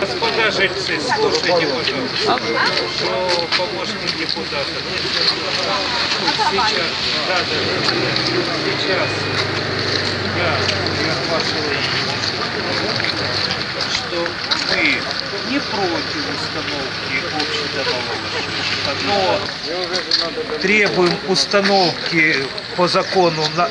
Господа жильцы, слушайте, пожалуйста, что помощник депутата. Сейчас, да, да, сейчас я, я вашего что мы не против установки общедомового но требуем установки по закону на,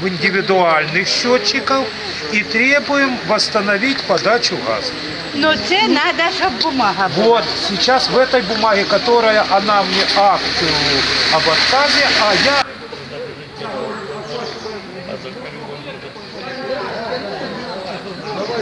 в индивидуальных счетчиков и требуем восстановить подачу газа. Ну це треба, щоб бумага була. Вот сейчас в этой бумаге, которая она мне акт э, об отказе, а я